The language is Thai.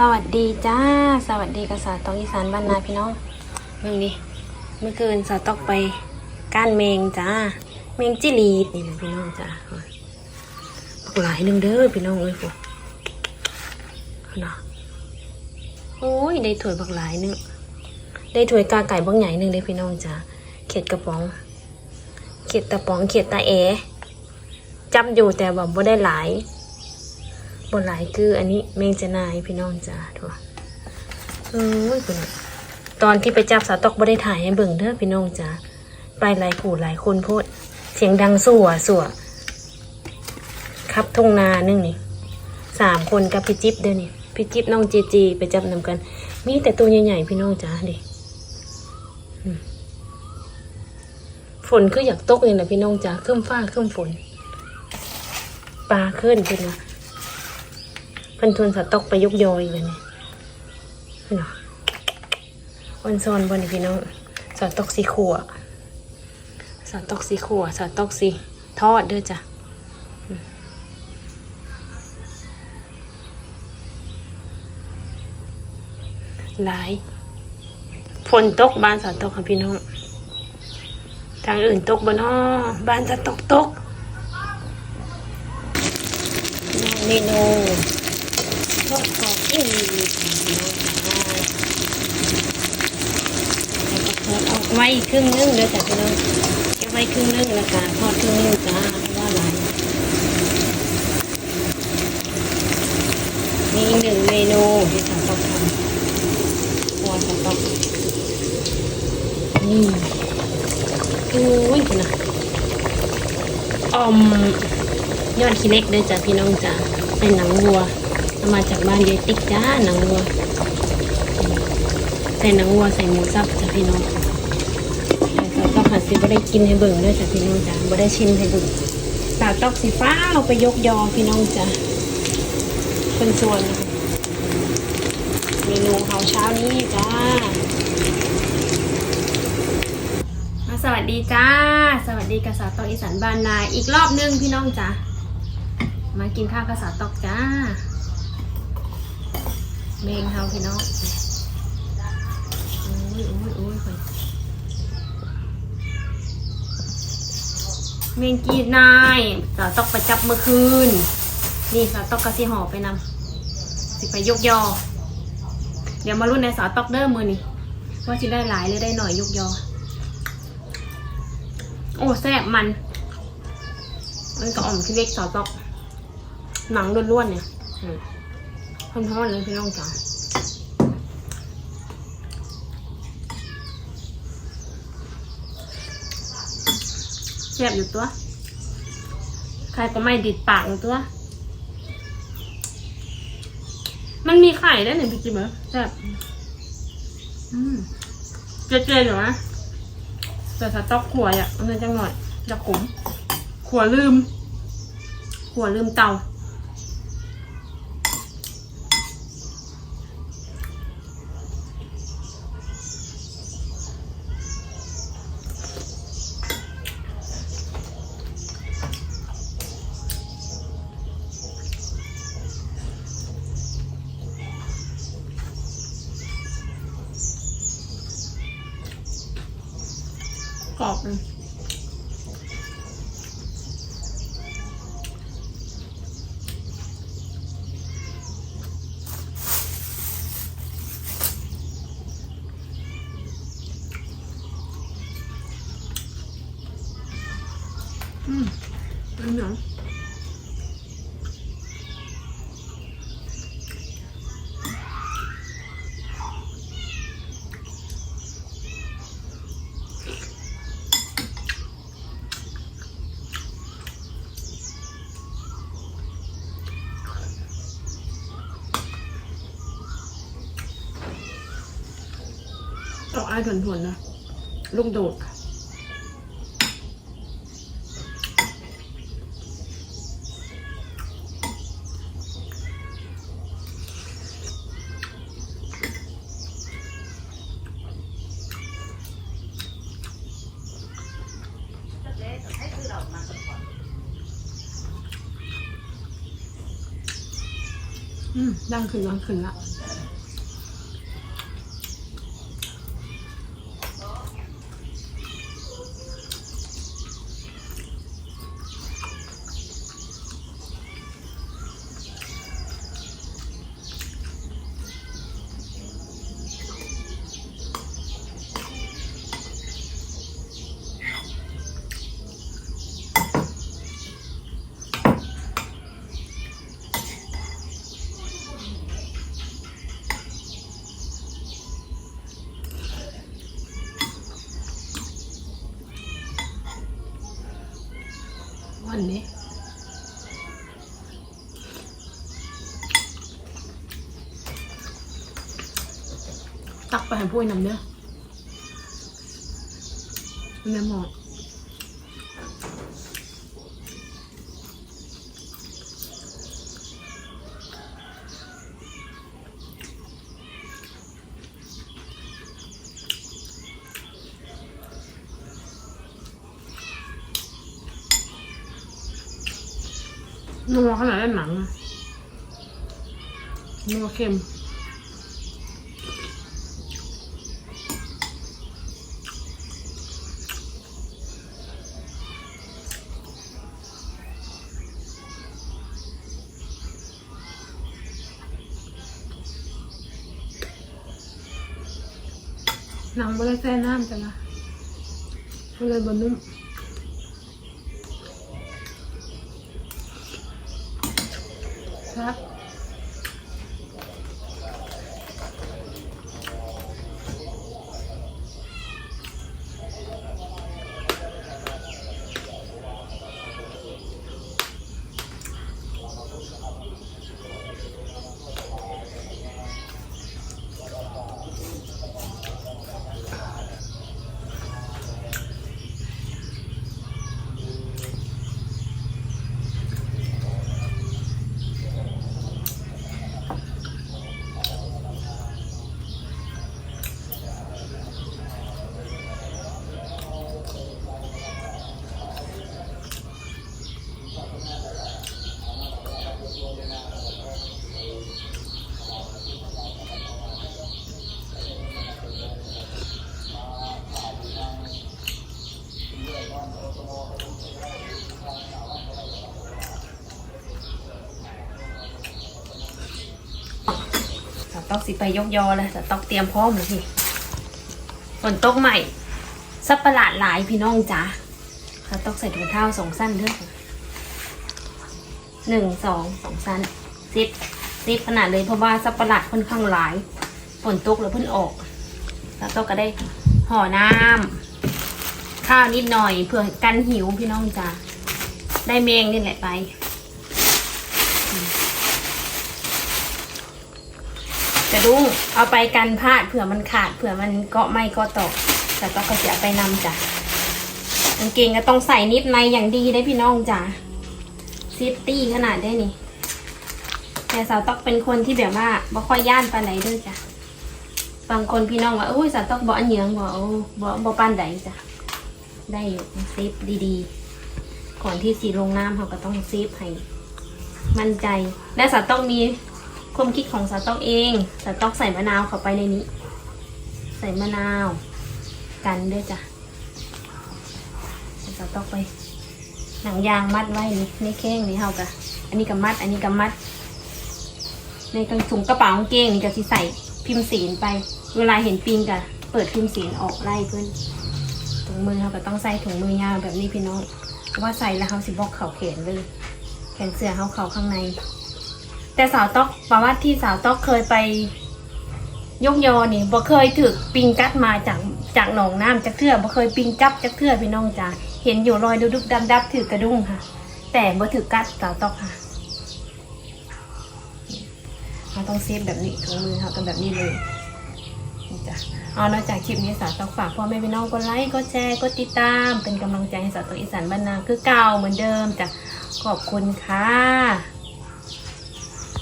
สวัสดีจ้า สวัสดีกษัตริย์ตองอีสานบ้านนาพี่น้องเมืองนี้เมื่อคืนสาวตอกไปก้านเมงจ้าเมงจิลีดนี่แหละพี่น้องจ้าปักหลายหนึ่งเด้อพี่น้องเอ้ยพวกเนะโอ้ยได้ถ้วยบักหลายหนึงได้ถ้วยกาไก่บ้างใหญ่หนึ่งเด้พี่น้องจ้าเขียดกระป๋อง เขียดตะป๋องเขียดตาแอจำอยู่แต่แบบบ่ได้หลาย บนหลายคืออันนี้เมงจะนายพี่น้องจ้าทั่วเอ้ยคุณตอนที่ไปจับสาตอกบ่ได้ถ่ายให้เบิ่งเด้อพี่น้องจ้าไปหลายขู่หลายคนโพดเสียงดังสั่วสั่วครับทงนานึงนี่สามคนกับพี่จิ๊บเด้อนี่พี่จิ๊บน้องเจจีไปจับนำกัน มีแต่ตัวใหญ่ๆพี่น้องจ้าดิฝนคืออยากตกเลยนะพี่น้องจ้าเครื่มฟ้าเครื่มฝนปลาขึ้นขึ้นนะ เพันทุนสต๊อกไปยกยอยเลยนี่เนาะวันซอนบนนี่พี่น้องสต๊อกสีขัวสต๊อกสีขัวสต๊อกสีทอดเด้อจ้ะหลายฝนตกบ้านสต๊อกค่ะพี่น้อง ทางอื่นตกบนห้อบ้านสต๊อกตกเมนู เอาไว้อีกครึ่งนึงเดี๋ยวจ้ะพี่น้องเก็บไว้ครึ่งนึงแล้วก็ทอดครึ่งนึงจ้าเพราะว่าอะไรมีอีกหนึ่งเมนูที่สาวต้องทำหัวสาวต้องนี่อุ้ยคุณนะออมยอดขี้เล็กเด้อจ้ะพี่น้องจ้าใส่หนังวัว มาจากบ้านยายติ๊กจ้าหนังวัวใส่หนังวัวใส่หมูสับจ้ะพี่น้องแต่ก็ผัดสิบ่ได้กินให้เบิ่งด้วยจ้ะพี่น้องจ้ะบ่ได้ชิมให้เบิ่งสาวตอกสีฟ้าเอาไปยกยอพี่น้องจ้ะคนชวนเมนูเฮาเช้านี้จ้ามาสวัสดีจ้า สวัสดีกับสาวตอกอีสานบ้านนาอีกรอบนึงพี่น้องจ้ะมากินข้าวกับสาวตอกจ้า เมงเฮาพี่น้องอุ้ยอุ้ยอุ้ยไปเมงกีนายสาวตอกไปจับเมื่อคืน นี่สาวตอกกะสิห่อไปนำสิไปยกยอ เดี๋ยวมารุ่นในสาวตอกเด้อมือนี่ว่าสิได้หลายหรือได้หน่อยยกยอ โอ้แซ่บมัน มันก็อ่อมที่เล็กสาวตอกหนังล้วนๆเนี่ย อืมร้อนๆเลยพี่น้องจ๋าแซ่บอยู่ตัว ใครก็ไม่ดิดปากอยู่ตัว มันมีไข่ได้วยเนี่ยพี่จิ๊บเหรอแซ่บอืมเจ๊ๆอยู่นะแต่ถ้าต๊อกขวดอะมันจะจังหน่อยจะขมขวลืมขวลืมเตา mm. ดอกอ้ายถวนๆนะ ลูกโดดอืมดังขึ้ ตักไปให้พูดนำเด้อแม่หมอดนัวขนาดนั้นหนังนัวเค็ม หนังบริแซ่น้ำจ้ะนะก็เลยบนนุ่มครับ ต๊อกสิไปยกยอเลยสต๊อกเตรียมพร้อมเลยพี่ฝนตกใหม่สับประหลาดหลายพี่น้องจ๋าสต๊อกใส่ถุงเท้าสองสั้นเด้อหนึ่งสองสองสั้นซิปซิปขนาดเลยเพราะว่าสับประหลาดค่อนข้างหลายฝนตกแล้วเพิ่นออกสต๊อกก็ได้ห่อน้ำข้าวนิดหน่อยเพื่อกันหิวพี่น้องจ๋าได้เมงนี่แหละไป กระ ดุ้งเอาไปกันพลาดเผื่อมันขาดเผื่อมันเกาะไม่เก็ตกแต่ก็ก็จะไปนำจ้ะกางเกงก็ต้องใส่นิดในอย่างดีได้พี่น้องจ้ะซิฟตี้ขนาดได้นี่ แต่สาวต้องเป็นคนที่แบบว่าบ่ค่อยย่านปานไหนด้วยจ้ะบางคนพี่น้องว่าอุ้ยสาวต้องบ่อันเหยืองบ่เอาบ่บ่ปานใดจ้ะได้อยู่เซฟดีๆ ก่อนที่สีลงน้ำเขาก็ต้องเซฟให้มั่นใจและสาวต้องมี ความคิดของสต๊อกเองสต๊อกใส่มะนาวเข้าไปในนี้ ใส่มะนาว กันด้วยจ้ะส่สต๊อกไปหนังยางมัดไว้นี่ในแข้งนี่เฮากะอันนี้กับมัด อันนี้กับมัด ในกางถุงกระเป๋ากางเกงนี่ก็สิใส่พิมพ์สีนไป เวลาเห็นปิงกะเปิดพิมพ์สีนออกไล่เพื่อนถุงมือเขาก็ต้องใส่ถุงมือยาวแบบนี้พี่น้องเพราะว่าใส่แล้วเขาสิบอกเข่าแขนเลย แขนเสื้อเขาเข่าข้างใน แต่สาวต๊อกประวัติที่สาวต๊อกเคยไปยกยอนี่บ่เคยถึกปิงกัดมาจากจากหนองน้ำจากเทือบ่เคยปิงจับจากเทือพี่น้องจ้าเห็นอยู่รอยดุดุกดำดับถือกระดุ้งค่ะ แต่บ่ถือกัดสาวต๊อกค่ะเราต้องเซฟแบบนี้ถุงมือเขากันแบบนี้เลยจ้ะเอานอกจากคลิปนี้สาวต๊อกฝากพ่อแม่พี่น้องกดไลค์กดแชร์กดติดตาม เป็นกำลังใจให้สาวต๊อกอีสานบ้านนาคือเก่าเหมือนเดิมจ้ะขอบคุณค่ะ